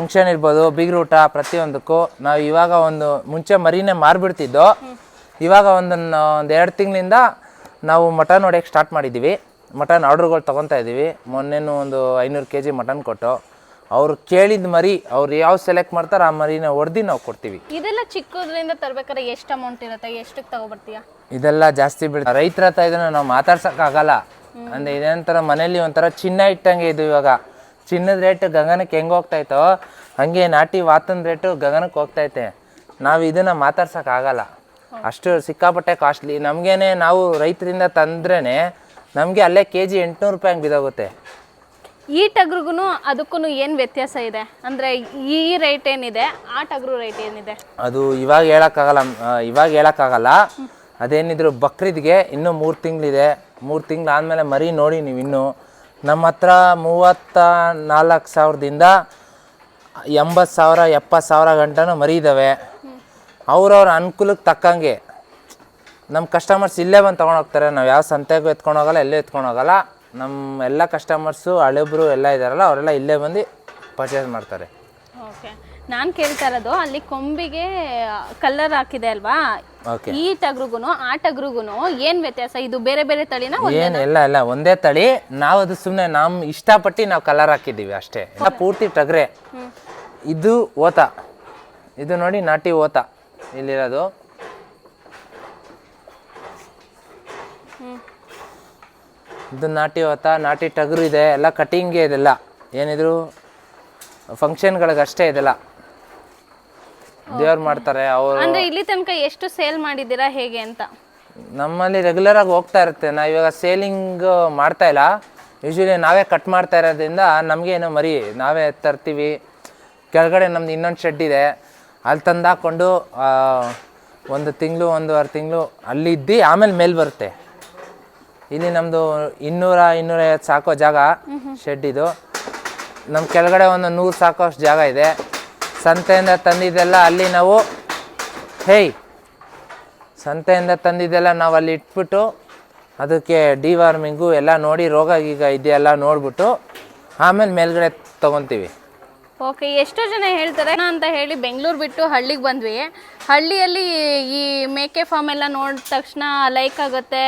Function ಇರ್ಬೋದು ಬೀಗ್ರೂಟ ಪ್ರತಿಯೊಂದಕ್ಕೂ ನಾವು ಇವಾಗ ಒಂದು ಮುಂಚೆ ಮರಿನೇ ಮಾರ್ಬಿಡ್ತಿದ್ದೋ ಇವಾಗ ಒಂದು ಒಂದು ಎರಡು ತಿಂಗಳಿಂದ ನಾವು ಮಟನ್ ಹೊಡೆಯೋಕೆ ಸ್ಟಾರ್ಟ್ ಮಾಡಿದ್ದೀವಿ. ಮಟನ್ ಆರ್ಡ್ರ್ಗಳು ತೊಗೊತಾ ಇದ್ದೀವಿ. ಮೊನ್ನೆನೂ ಒಂದು ಐನೂರು ಕೆ ಜಿ ಮಟನ್ ಕೊಟ್ಟು ಅವ್ರು ಕೇಳಿದ ಮರಿ ಅವ್ರು ಯಾವ ಸೆಲೆಕ್ಟ್ ಮಾಡ್ತಾರೆ ಆ ಮರಿನ ಹೊಡೆದು ನಾವು ಕೊಡ್ತೀವಿ. ಇದೆಲ್ಲ ಚಿಕ್ಕದ್ರಿಂದ ತರಬೇಕಾದ್ರೆ ಎಷ್ಟು ಅಮೌಂಟ್ ಇರುತ್ತೆ? ಎಷ್ಟಕ್ಕೆ ತಗೊಬರ್ತೀಯಾ? ಇದೆಲ್ಲ ಜಾಸ್ತಿ ಬಿಡ್ತಾರೆ ರೈತರ ಹತ್ರ ಇದನ್ನ ನಾವು ಮಾತಾಡ್ಸೋಕ್ಕಾಗಲ್ಲ ಅಂದರೆ ಇದೇನಂತರ ಮನೇಲಿ ಒಂಥರ ಚಿನ್ನ ಇಟ್ಟಂಗೆ ಇದು ಇವಾಗ. ಚಿನ್ನದ ರೇಟ್ ಗಗನಕ್ಕೆ ಹೆಂಗೆ ಹೋಗ್ತೈತೋ ಹಾಗೆ ನಾಟಿ ವಾತನ ರೇಟು ಗಗನಕ್ಕೆ ಹೋಗ್ತೈತೆ ನಾವು ಇದನ್ನು ಮಾತಾಡ್ಸೋಕ್ಕಾಗಲ್ಲ ಅಷ್ಟು ಸಿಕ್ಕಾಪಟ್ಟೆ ಕಾಸ್ಟ್ಲಿ ನಮಗೇನೆ ನಾವು ರೈತರಿಂದ ತಂದ್ರೇ ನಮಗೆ ಅಲ್ಲೇ ಕೆ ಜಿ ಎಂಟುನೂರು ರೂಪಾಯಿ ಹಂಗೆ ಬಿದ್ದೋಗುತ್ತೆ ಈ ಟಗ್ರಿಗೂ ಅದಕ್ಕೂ ಏನು ವ್ಯತ್ಯಾಸ ಇದೆ? ಅಂದರೆ ಈ ರೇಟ್ ಏನಿದೆ ಆ ಟಗ್ರು ರೇಟ್ ಏನಿದೆ? ಅದು ಇವಾಗ ಹೇಳೋಕ್ಕಾಗಲ್ಲ ಇವಾಗ ಹೇಳೋಕ್ಕಾಗಲ್ಲ. ಅದೇನಿದ್ರು ಬಕ್ರೀದ್ಗೆ ಇನ್ನೂ ಮೂರು ತಿಂಗಳಿದೆ. ಮೂರು ತಿಂಗಳು ಆದಮೇಲೆ ಮರಿ ನೋಡಿ ನೀವು ಇನ್ನೂ ನಮ್ಮ ಹತ್ರ ಮೂವತ್ತ ನಾಲ್ಕು ಸಾವಿರದಿಂದ ಎಂಬತ್ತು ಸಾವಿರ, ಎಪ್ಪತ್ತು ಸಾವಿರ ಗಂಟನೂ ಮರಿ ಇದ್ದಾವೆ ಅವ್ರವ್ರ ಅನುಕೂಲಕ್ಕೆ ತಕ್ಕಂಗೆ ನಮ್ಮ ಕಸ್ಟಮರ್ಸ್ ಇಲ್ಲೇ ಬಂದು ತೊಗೊಂಡೋಗ್ತಾರೆ ನಾವು ಯಾವ ಸಂತೆಗೂ ಎತ್ಕೊಂಡು ಹೋಗಲ್ಲ, ಎಲ್ಲೂ ಎತ್ಕೊಂಡು ಹೋಗಲ್ಲ. ನಮ್ಮ ಎಲ್ಲ ಕಸ್ಟಮರ್ಸು ಹಳೆಬ್ರು ಎಲ್ಲ ಇದ್ದಾರಲ್ಲ ಅವರೆಲ್ಲ ಇಲ್ಲೇ ಬಂದು ಪರ್ಚೇಸ್ ಮಾಡ್ತಾರೆ. ಓಕೆ ನಾನು ಕೇಳ್ತಾ ಇರೋದು ಅಲ್ಲಿ ಕೊಂಬಿಗೆ ಕಲರ್ ಹಾಕಿದೆ ಅಲ್ವಾ? ಈ ಟಗ್ರಿಗೂ ಆ ಟಗ್ರಿಗೂ ಏನು ವ್ಯತ್ಯಾಸ? ಇದು ಬೇರೆ ಬೇರೆ ತಳಿನ ಏನು ಇಲ್ಲ ಎಲ್ಲ ಒಂದೇ ತಳಿ. ನಾವು ಅದು ಸುಮ್ಮನೆ ನಮ್ಮ ಇಷ್ಟಪಟ್ಟು ನಾವು ಕಲರ್ ಹಾಕಿದ್ದೀವಿ ಅಷ್ಟೇ. ಎಲ್ಲ ಪೂರ್ತಿ ಟಗ್ರೆ. ಇದು ಓತ. ಇದು ನೋಡಿ ನಾಟಿ ಓತ. ಇಲ್ಲಿರೋದು. ಇದು ನಾಟಿ ಓತ ನಾಟಿ ಟಗರು ಇದೆ. ಎಲ್ಲ ಕಟಿಂಗ್ ಇದೆಲ್ಲ. ಏನಿದ್ರು ಫಂಕ್ಷನ್ಗಳಿಗೆ ಅಷ್ಟೇ ಇದೆಲ್ಲ. ದೇವ್ರು ಮಾಡ್ತಾರೆ ಅವರು ಅಂದ್ರೆ ಇಲ್ಲಿ ತನಕ ಎಷ್ಟು ಸೇಲ್ ಮಾಡಿದ್ದೀರಾ ಹೇಗೆ ಅಂತ? ನಮ್ಮಲ್ಲಿ ರೆಗ್ಯುಲರ್ ಆಗಿ ಹೋಗ್ತಾ ಇರುತ್ತೆ. ನಾವು ಇವಾಗ ಸೇಲಿಂಗ್ ಮಾಡ್ತಾ ಇಲ್ಲ. ಯೂಶ್ವಲಿ ನಾವೇ ಕಟ್ ಮಾಡ್ತಾ ಇರೋದ್ರಿಂದ ನಮಗೆ ಏನೋ ಮರಿ ನಾವೇ ತರ್ತೀವಿ. ಕೆಳಗಡೆ ನಮ್ದು ಇನ್ನೊಂದು ಶೆಡ್ ಇದೆ. ಅಲ್ಲಿ ತಂದಾಕೊಂಡು ಹಾಕ್ಕೊಂಡು ಆ, ಒಂದು ತಿಂಗಳು ಒಂದೂವರೆ ತಿಂಗಳು ಅಲ್ಲಿ ಇದ್ದು ಆಮೇಲೆ ಮೇಲೆ ಬರುತ್ತೆ. ಇಲ್ಲಿ ನಮ್ಮದು ಇನ್ನೂರ ಇನ್ನೂರೈವತ್ತು ಸಾಕೋ ಜಾಗ ಶೆಡ್ ಇದು. ನಮ್ಮ ಕೆಳಗಡೆ ಒಂದು ನೂರು ಸಾಕೋಷ್ಟು ಜಾಗ ಇದೆ. ಸಂತೆಯಿಂದ ತಂದಿದ್ದೆಲ್ಲ ಅಲ್ಲಿ ನಾವು, ಹೇಯ್, ಸಂತೆಯಿಂದ ತಂದಿದ್ದೆಲ್ಲ ನಾವು ಅಲ್ಲಿ ಇಟ್ಬಿಟ್ಟು ಅದಕ್ಕೆ ಡಿವಾರ್ಮಿಂಗು ಎಲ್ಲ ನೋಡಿ ರೋಗ ಈಗ ಇದೆಯಲ್ಲ ನೋಡ್ಬಿಟ್ಟು ಆಮೇಲೆ ಮೇಲ್ಗಡೆ ತೊಗೊತೀವಿ. ಓಕೆ, ಎಷ್ಟೋ ಜನ ಹೇಳ್ತಾರೆ ಅಂತ ಹೇಳಿ ಬೆಂಗಳೂರು ಬಿಟ್ಟು ಹಳ್ಳಿಗೆ ಬಂದ್ವಿ. ಹಳ್ಳಿಯಲ್ಲಿ ಈ ಮೇಕೆ ಫಾರ್ಮ್ ಎಲ್ಲ ನೋಡಿದ ತಕ್ಷಣ ಲೈಕ್ ಆಗುತ್ತೆ.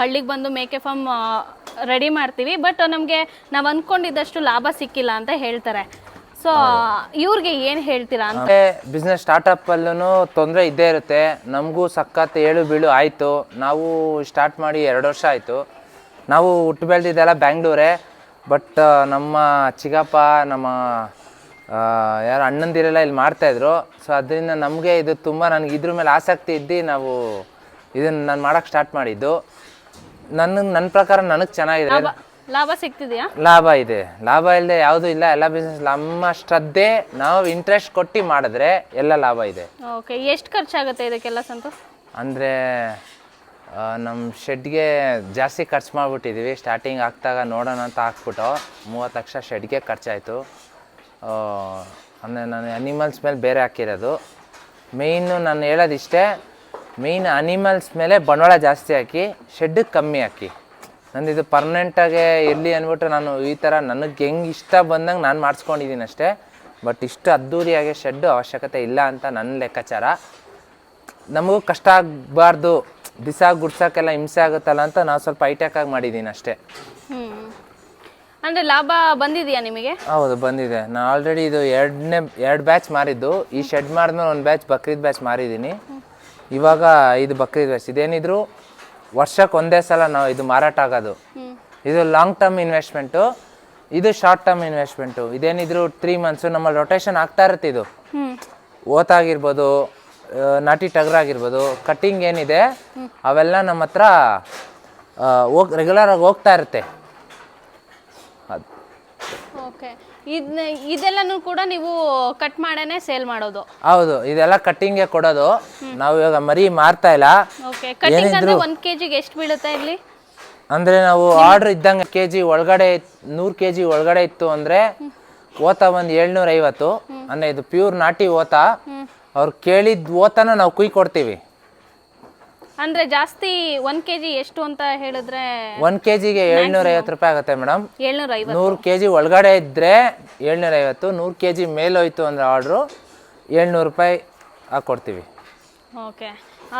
ಹಳ್ಳಿಗೆ ಬಂದು ಮೇಕೆ ಫಾರ್ಮ್ ರೆಡಿ ಮಾಡ್ತೀವಿ. ಬಟ್ ನಮಗೆ ನಾವು ಅಂದ್ಕೊಂಡಿದ್ದಷ್ಟು ಲಾಭ ಸಿಕ್ಕಿಲ್ಲ ಅಂತ ಹೇಳ್ತಾರೆ. ಸೊ ಇವ್ರಿಗೆ ಏನು ಹೇಳ್ತೀರಾ ಅಂತ? ಬಿಸ್ನೆಸ್ ಸ್ಟಾರ್ಟಪ್ಪಲ್ಲೂ ತೊಂದರೆ ಇದ್ದೇ ಇರುತ್ತೆ. ನಮಗೂ ಸಖತ್ ಏಳು ಬೀಳು ಆಯಿತು. ನಾವು ಸ್ಟಾರ್ಟ್ ಮಾಡಿ ಎರಡು ವರ್ಷ ಆಯಿತು. ನಾವು ಹುಟ್ಟು ಬೆಳೆದಿದ್ದೆಲ್ಲ ಬ್ಯಾಂಗ್ಳೂರೇ ಬಟ್ ನಮ್ಮ ಚಿಗಪ್ಪ ನಮ್ಮ ಆ, ಯಾರು ಅಣ್ಣಂದಿರೆಲ್ಲ ಇಲ್ಲಿ ಮಾಡ್ತಾಯಿದ್ರು ಸೊ ಅದರಿಂದ ನಮಗೆ ಇದು ತುಂಬ ನನಗೆ ಇದ್ರ ಮೇಲೆ ಆಸಕ್ತಿ ಇದ್ದು ನಾವು ಇದನ್ನು ನಾನು ಮಾಡೋಕ್ಕೆ ಸ್ಟಾರ್ಟ್ ಮಾಡಿದ್ದು. ನನ್ನ ನನ್ನ ಪ್ರಕಾರ ನನಗೆ ಚೆನ್ನಾಗಿದೆ. ಲಾಭ ಸಿಗ್ತಿದೆಯಾ? ಲಾಭ ಇದೆ. ಲಾಭ ಇಲ್ಲದೆ ಯಾವುದೂ ಇಲ್ಲ. ಎಲ್ಲ ಬಿಸ್ನೆಸ್ ನಮ್ಮ ಶ್ರದ್ಧೆ ನಾವು ಇಂಟ್ರೆಸ್ಟ್ ಕೊಟ್ಟು ಮಾಡಿದ್ರೆ ಎಲ್ಲ ಲಾಭ ಇದೆ. ಓಕೆ ಎಷ್ಟು ಖರ್ಚಾಗುತ್ತೆ ಇದಕ್ಕೆಲ್ಲ ಸಂತೋಷ್? ಅಂದರೆ ನಮ್ಮ ಶೆಡ್ಗೆ ಜಾಸ್ತಿ ಖರ್ಚು ಮಾಡಿಬಿಟ್ಟಿದ್ದೀವಿ ಸ್ಟಾರ್ಟಿಂಗ್ ಹಾಕ್ದಾಗ ನೋಡೋಣ ಅಂತ ಹಾಕ್ಬಿಟ್ಟು ಮೂವತ್ತು ಲಕ್ಷ ಶೆಡ್ಗೆ ಖರ್ಚಾಯಿತು. ಅಂದರೆ ನಾನು ಅನಿಮಲ್ಸ್ ಮೇಲೆ ಬೇರೆ ಹಾಕಿರೋದು. ಮೇಯ್ನು ನಾನು ಹೇಳೋದಿಷ್ಟೇ ಮೇಯ್ನ್ ಅನಿಮಲ್ಸ್ ಮೇಲೆ ಬಂಡವಾಳ ಜಾಸ್ತಿ ಹಾಕಿ ಶೆಡ್ಗೆ ಕಮ್ಮಿ ಹಾಕಿ. ನಂದು ಇದು ಪರ್ಮನೆಂಟಾಗೆ ಇರಲಿ ಅಂದ್ಬಿಟ್ಟು ನಾನು ಈ ಥರ ನನಗೆ ಹೆಂಗೆ ಇಷ್ಟ ಬಂದಂಗೆ ನಾನು ಮಾಡಿಸ್ಕೊಂಡಿದ್ದೀನಿ ಅಷ್ಟೇ. ಬಟ್ ಇಷ್ಟು ಅದ್ಧೂರಿಯಾಗಿ ಶೆಡ್ಡು ಅವಶ್ಯಕತೆ ಇಲ್ಲ ಅಂತ ನನ್ನ ಲೆಕ್ಕಾಚಾರ. ನಮಗೂ ಕಷ್ಟ ಆಗಬಾರ್ದು ಬಿಸಾಗಿ ಗುಡ್ಸೋಕ್ಕೆಲ್ಲ ಹಿಂಸೆ ಆಗುತ್ತಲ್ಲ ಅಂತ ನಾವು ಸ್ವಲ್ಪ ಹೈಟೆಕಾಗಿ ಮಾಡಿದ್ದೀನಿ ಅಷ್ಟೇ. ಅಂದರೆ ಲಾಭ ಬಂದಿದೆಯಾ ನಿಮಗೆ? ಹೌದು ಬಂದಿದೆ. ನಾನು ಆಲ್ರೆಡಿ ಇದು ಎರಡನೇ ಎರಡು ಬ್ಯಾಚ್ ಮಾರಿದ್ದು. ಈ ಶೆಡ್ ಮಾಡಿದ್ಮೇಲೆ ಒಂದು ಬ್ಯಾಚ್ ಬಕ್ರೀದ್ ಬ್ಯಾಚ್ ಮಾರಿದ್ದೀನಿ ಇವಾಗ ಇದು ಬಕ್ರೀದ್ ಬ್ಯಾಚ್ ಇದೇನಿದ್ರು ವರ್ಷಕ್ಕೆ ಒಂದೇ ಸಲ ನಾವು ಇದು ಮಾರಾಟ ಆಗೋದು. ಇದು ಲಾಂಗ್ ಟರ್ಮ್ ಇನ್ವೆಸ್ಟ್ಮೆಂಟು ಇದು ಶಾರ್ಟ್ ಟರ್ಮ್ ಇನ್ವೆಸ್ಟ್ಮೆಂಟು ಇದೇನಿದ್ರು ತ್ರೀ ಮಂತ್ಸು ನಮ್ಮಲ್ಲಿ ರೊಟೇಷನ್ ಆಗ್ತಾ ಇರುತ್ತೆ ಇದು. ಓತಾಗಿರ್ಬೋದು ನಾಟಿ ಟಗರ್ ಆಗಿರ್ಬೋದು ಕಟ್ಟಿಂಗ್ ಏನಿದೆ ಅವೆಲ್ಲ ನಮ್ಮ ಹತ್ರ ಹೋಗಿ ರೆಗ್ಯುಲರಾಗಿ ಹೋಗ್ತಾ ಇರುತ್ತೆ. ಓಕೆ. ಇದನ್ನ ಇದೆಲ್ಲನೂ ಕೂಡ ನೀವು ಕಟ್ ಮಾಡೇನೆ ಸೇಲ್ ಮಾಡೋದು. ಹೌದು ಇದೆಲ್ಲ ಕಟ್ಟಿಂಗ್ಗೆ ಕೊಡೋದು. ನಾವು ಇವಾಗ ಮರಿ ಮಾರ್ತಾ ಇಲ್ಲ. ಓಕೆ ಕಟಿಂಗ್ ಅಂದ್ರೆ ಒಂದು ಕೆ ಜಿಗೆ ಎಷ್ಟು ಬೀಳುತ್ತೆ ಇಲ್ಲಿ? ಅಂದ್ರೆ ನಾವು ಆರ್ಡರ್ ಇದ್ದಂಗೆ ಕೆಜಿ ಒಳಗಡೆ ನೂರು ಕೆಜಿ ಒಳಗಡೆ ಇತ್ತು ಅಂದ್ರೆ ಓತ ಒಂದು ಏಳ್ನೂರ ಐವತ್ತು ಅಂದರೆ ಇದು ಪ್ಯೂರ್ ನಾಟಿ ಓತ. ಅವ್ರು ಕೇಳಿದ ಓತನ ನಾವು ಕುಯ್ ಕೊಡ್ತೀವಿ ಅಂದ್ರೆ ಜಾಸ್ತಿ ಒಂದ್ ಕೆಜಿ ಎಷ್ಟು ಅಂತ ಹೇಳಿದ್ರೆ ಒಂದು ಕೆಜಿಗೆ ಏಳ್ನೂರ ಐವತ್ತು ರೂಪಾಯಿ ಆಗುತ್ತೆ ಮೇಡಮ್. ಏಳ್ನೂರ ಐವತ್ತು ನೂರು ಕೆ ಜಿ ಒಳಗಡೆ ಇದ್ರೆ ಏಳ್ನೂರ ಐವತ್ತು ನೂರು ಕೆಜಿ ಮೇಲೋಯ್ತು ಅಂದ್ರೆ ಆರ್ಡ್ರು ಏಳ್ನೂರು ರೂಪಾಯಿ ಹಾಕೊಡ್ತೀವಿ ಓಕೆ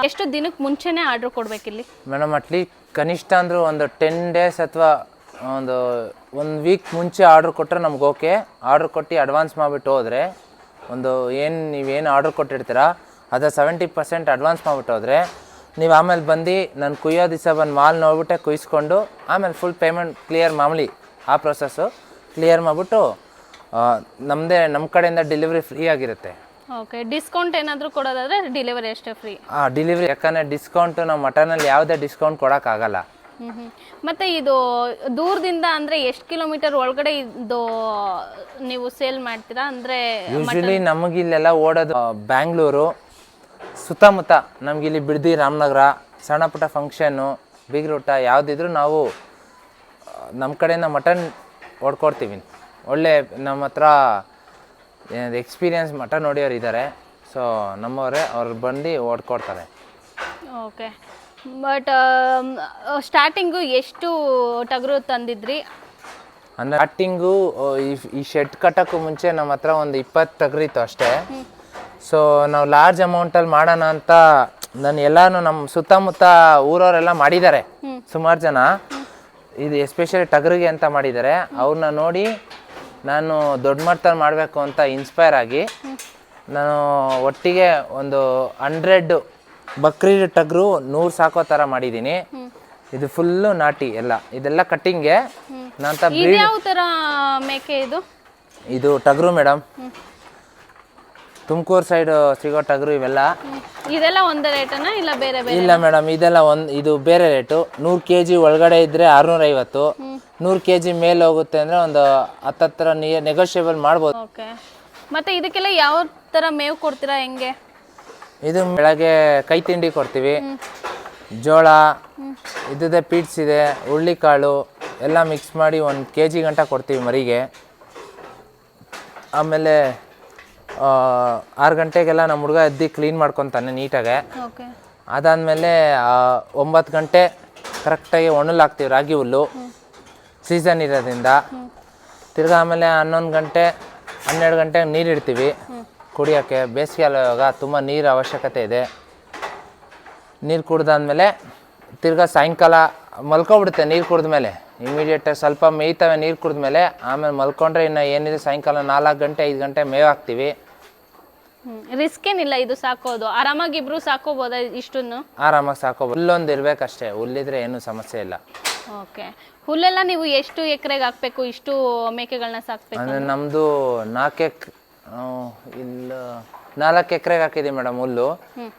ಎಷ್ಟು ದಿನಕ್ಕೆ ಮುಂಚೆನೇ ಆರ್ಡರ್ ಕೊಡ್ಬೇಕಿಲ್ಲಿ? ಮೇಡಮ್ ಅಟ್ಲಿ ಕನಿಷ್ಠ ಅಂದ್ರೆ ಒಂದು ಟೆನ್ ಡೇಸ್ ಅಥವಾ ಒಂದು ಒಂದು ವೀಕ್ ಮುಂಚೆ ಆರ್ಡ್ರ್ ಕೊಟ್ಟರೆ ನಮ್ಗೆ ಓಕೆ ಆರ್ಡ್ರ್ ಕೊಟ್ಟು ಅಡ್ವಾನ್ಸ್ ಮಾಡಿಬಿಟ್ಟು ಹೋದ್ರೆ ಒಂದು ಏನು ನೀವೇನು ಆರ್ಡ್ರ್ ಕೊಟ್ಟಿರ್ತೀರ ಅದು ಸೆವೆಂಟಿ ಪರ್ಸೆಂಟ್ ಅಡ್ವಾನ್ಸ್ ಮಾಡಿಬಿಟ್ಟು ಹೋದರೆ ನೀವು ಆಮೇಲೆ ಬಂದು ನಾನು ಕುಯ್ಯೋ ದಿವಸ ಬಂದು ಮಾಲ್ ನೋಡ್ಬಿಟ್ಟೆ ಕುಯ್ಸ್ಕೊಂಡು ಆಮೇಲೆ ಫುಲ್ ಪೇಮೆಂಟ್ ಕ್ಲಿಯರ್ ಮಾಮೂಲಿ ಆ ಪ್ರೊಸೆಸ್ಸು ಕ್ಲಿಯರ್ ಮಾಡಿಬಿಟ್ಟು ನಮ್ಮದೇ ನಮ್ಮ ಕಡೆಯಿಂದ ಡೆಲಿವರಿ ಫ್ರೀ ಆಗಿರುತ್ತೆ. ಓಕೆ ಡಿಸ್ಕೌಂಟ್ ಏನಾದರೂ ಕೊಡೋದಾದ್ರೆ ಡೆಲಿವರಿ ಅಷ್ಟೇ ಫ್ರೀ ಹಾಂ ಡೆಲಿವರಿ ಯಾಕಂದರೆ ಡಿಸ್ಕೌಂಟು ನಾವು ಮಟನಲ್ಲಿ ಯಾವುದೇ ಡಿಸ್ಕೌಂಟ್ ಕೊಡೋಕ್ಕಾಗಲ್ಲ. ಮತ್ತೆ ಇದು ದೂರದಿಂದ ಅಂದ್ರೆ ಎಷ್ಟು ಕಿಲೋಮೀಟರ್ ಒಳಗಡೆ ಇದು ನೀವು ಸೇಲ್ ಮಾಡ್ತೀರಾ? ಅಂದ್ರೆ ಯೂಶ್ವಲಿ ನಮಗಿಲ್ಲೆಲ್ಲ ಓಡೋದು ಬ್ಯಾಂಗ್ಳೂರು ಸುತ್ತಮುತ್ತ ನಮಗಿಲ್ಲಿ ಬಿಡ್ದಿ ರಾಮನಗರ ಸಣ್ಣ ಪುಟ್ಟ ಫಂಕ್ಷನ್ನು ಬೀಗ್ರೂಟ ಯಾವುದಿದ್ರು ನಾವು ನಮ್ಮ ಕಡೆಯಿಂದ ಮಟನ್ ಹೊಡ್ಕೊಡ್ತೀವಿ. ಒಳ್ಳೆ ನಮ್ಮ ಹತ್ರ ಎಕ್ಸ್ಪೀರಿಯನ್ಸ್ ಮಟನ್ ಹೊಡಿಯೋರು ಇದ್ದಾರೆ ಸೊ ನಮ್ಮವರೇ ಅವ್ರು ಬಂದು ಹೊಡ್ಕೊಡ್ತಾರೆ. ಓಕೆ. ಬಟ್ ಸ್ಟಾರ್ಟಿಂಗು ಎಷ್ಟು ಟಗರು ತಂದಿದ್ರಿ? ಅಂದರೆ ಸ್ಟಾರ್ಟಿಂಗು ಈ ಈ ಶೆಡ್ ಕಟ್ಟೋಕ್ಕೂ ಮುಂಚೆ ನಮ್ಮ ಹತ್ರ ಒಂದು ಇಪ್ಪತ್ತು ಇತ್ತು ಅಷ್ಟೇ. ಸೊ ನಾವು ಲಾರ್ಜ್ ಅಮೌಂಟಲ್ಲಿ ಮಾಡೋಣ ಅಂತ ನಾನು ಎಲ್ಲಾನು ನಮ್ಮ ಸುತ್ತಮುತ್ತ ಊರವರೆಲ್ಲ ಮಾಡಿದ್ದಾರೆ. ಸುಮಾರು ಜನ. ಇದು ಎಸ್ಪೆಷಲಿ ಟಗರಿಗೆ ಅಂತ ಮಾಡಿದ್ದಾರೆ. ಅವ್ರನ್ನ ನೋಡಿ ನಾನು ದೊಡ್ಡ ಮಟ್ಟದಲ್ಲಿ ಮಾಡಬೇಕು ಅಂತ ಇನ್ಸ್ಪೈರ್ ಆಗಿ ನಾನು ಒಟ್ಟಿಗೆ ಒಂದು ಹಂಡ್ರೆಡ್ ಬಕ್ರಿ ಟಗರು ನೂರು ಸಾಕೋ ಥರ ಮಾಡಿದ್ದೀನಿ. ಇದು ಫುಲ್ಲು ನಾಟಿ ಎಲ್ಲ. ಇದೆಲ್ಲ ಕಟ್ಟಿಂಗೆ ನಂತರ ಇದು ಇದು? ಟಗರು ಮೇಡಮ್ ತುಮಕೂರು ಸೈಡ್ ಸಿಗೋ ಟಗರು ಇವೆಲ್ಲ? ಇದೆಲ್ಲ ಒಂದೇ ರೇಟನಾ ಇಲ್ಲ ಬೇರೆ ಬೇರೆ? ಇಲ್ಲ ಮೇಡಮ್ ಇದೆಲ್ಲ ಒಂದು ಇದು ಬೇರೆ ರೇಟು ನೂರು ಕೆ ಜಿ ಒಳಗಡೆ ಇದ್ದರೆ ಆರುನೂರೈವತ್ತು. ನೂರು ಕೆ ಜಿ ಮೇಲೆ ಹೋಗುತ್ತೆ ಅಂದರೆ ಒಂದು ಹತ್ತತ್ರ ನೆಗೋಷಿಯಬಲ್ ಮಾಡ್ಬೋದು. ಓಕೆ. ಮತ್ತೆ ಇದಕ್ಕೆಲ್ಲ ಯಾವ ಥರ ಮೇವು ಕೊಡ್ತೀರಾ ಹೆಂಗೆ? ಇದು ಬೆಳಗ್ಗೆ ಕೈ ತಿಂಡಿ ಕೊಡ್ತೀವಿ. ಜೋಳ ಇದ್ದದೇ ಪೀಟ್ಸ್ ಇದೆ ಹುಳ್ಳಿಕಾಳು ಎಲ್ಲ ಮಿಕ್ಸ್ ಮಾಡಿ ಒಂದು ಕೆ ಜಿ ಗಂಟ ಕೊಡ್ತೀವಿ ಮರಿಗೆ. ಆಮೇಲೆ ಆರು ಗಂಟೆಗೆಲ್ಲ ನಮ್ಮ ಹುಡುಗ ಎದ್ದು ಕ್ಲೀನ್ ಮಾಡ್ಕೊತಾನೆ ನೀಟಾಗೆ ಅದಾದಮೇಲೆ ಒಂಬತ್ತು ಗಂಟೆ ಕರೆಕ್ಟಾಗಿ ಒಣಲ್ ಹಾಕ್ತೀವಿ ರಾಗಿ ಹುಲ್ಲು. ಸೀಸನ್ ಇರೋದ್ರಿಂದ. ತಿರ್ಗಿ ಆಮೇಲೆ ಹನ್ನೊಂದು ಗಂಟೆ ಹನ್ನೆರಡು ಗಂಟೆಗೆ ನೀರು ಇಡ್ತೀವಿ. ಕುಡಿಯೋಕ್ಕೆ ಬೇಸಿಗೆ ಇವಾಗ ತುಂಬ ನೀರು ಅವಶ್ಯಕತೆ ಇದೆ. ನೀರು ಕುಡ್ದಾದ್ಮೇಲೆ ತಿರ್ಗಾ ಸಾಯಂಕಾಲ ಮಲ್ಕೊಬಿಡುತ್ತೆ ನೀರು ಕುಡಿದ್ಮೇಲೆ. ಇಮಿಡಿಯೇಟ್ ಸ್ವಲ್ಪ ಮೇಯ್ತವೆ ನೀರು ಕುಡಿದ್ಮೇಲೆ ಆಮೇಲೆ ಮಲ್ಕೊಂಡ್ರೆ ಇನ್ನು ಏನಿದೆ ಸಾಯಂಕಾಲ ನಾಲ್ಕು ಗಂಟೆ ಐದು ಗಂಟೆ ಮೇವು ಹಾಕ್ತೀವಿ. ರಿಸ್ಕ್ ಏನಿಲ್ಲ ಇದು ಸಾಕೋದು. ಆರಾಮಾಗಿ ಇಬ್ರು ಸಾಕೋಬೋದಾ ಇಷ್ಟನ್ನು? ಆರಾಮಾಗಿ ಸಾಕೋಬೋದು. ಹುಲ್ಲೊಂದು ಇರಬೇಕಷ್ಟೇ ಹುಲ್ಲಿದ್ರೆ ಏನು ಸಮಸ್ಯೆ ಇಲ್ಲ. ಓಕೆ. ಹುಲ್ಲೆಲ್ಲ ನೀವು ಎಷ್ಟು ಎಕರೆಗೆ ಹಾಕ್ಬೇಕು ಇಷ್ಟು ಮೇಕೆಗಳನ್ನ ಸಾಕ್ಬೇಕು ಅಂದ್ರೆ ನಮ್ದು ನಾಲ್ಕು ಎಕ್ ಆ, ಇಲ್ಲ ನಾಲ್ಕು ಎಕರೆಗೆ ಹಾಕಿದೀವಿ ಮೇಡಮ್ ಹುಲ್ಲು.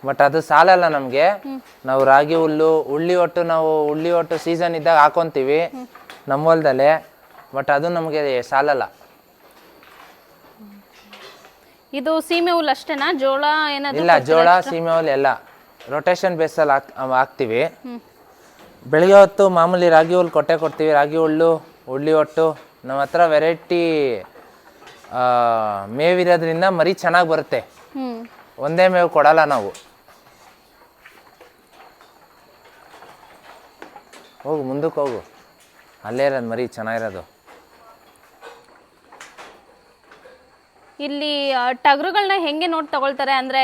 ಬಟ್ ಅದು ಸಾಲಲ್ಲ ನಮಗೆ. ನಾವು ರಾಗಿ ಹುಲ್ಲು ಹುಳ್ಳಿ ಒಟ್ಟು ನಾವು ಹುಳ್ಳಿ ಒಟ್ಟು ಸೀಸನ್ ಇದ್ದಾಗ ಹಾಕೊಂತೀವಿ. ನಮ್ಮ ಹೊಲದಲ್ಲೇ. ಬಟ್ ಅದು ನಮಗೆ ಸಾಲಲ್ಲ. ಇದು ಸೀಮೆ ಹುಲ್ಲು ಅಷ್ಟೇನಾ? ಜೋಳ ಏನಾದ್ರು ಇಲ್ಲ ಜೋಳ ಸೀಮೆ ಹುಲ್ಲು ಎಲ್ಲ. ರೊಟೇಷನ್ ಬೇಸಲ್ಲಿ ಹಾಕ್ ಹಾಕ್ತಿವಿ. ಬೆಳಿಗ್ಗೆ ಹೊತ್ತು ಮಾಮೂಲಿ ರಾಗಿ ಹುಲ್ಲು ಕೊಟ್ಟೆ ಕೊಡ್ತೀವಿ. ರಾಗಿ ಹುಲ್ಲು ಹುಳ್ಳಿ ಒಟ್ಟು ನಮ್ಮ ಹತ್ರ ವೆರೈಟಿ ಮೇವಿರೋದ್ರಿಂದ ಮರಿ ಚೆನ್ನಾಗಿ ಬರುತ್ತೆ. ಒಂದೇ ಮೇವು ಕೊಡಲ್ಲ ನಾವು. ಹೋಗು ಮುಂದಕ್ಕೆ ಹೋಗು. ಅಲ್ಲೇ ಇರೋದು ಮರಿ ಚೆನ್ನಾಗಿರೋದು. ಇಲ್ಲಿ ಟಗರುಗಳನ್ನ ಹೆಂಗೆ ನೋಡಿ ತಗೊಳ್ತಾರೆ ಅಂದ್ರೆ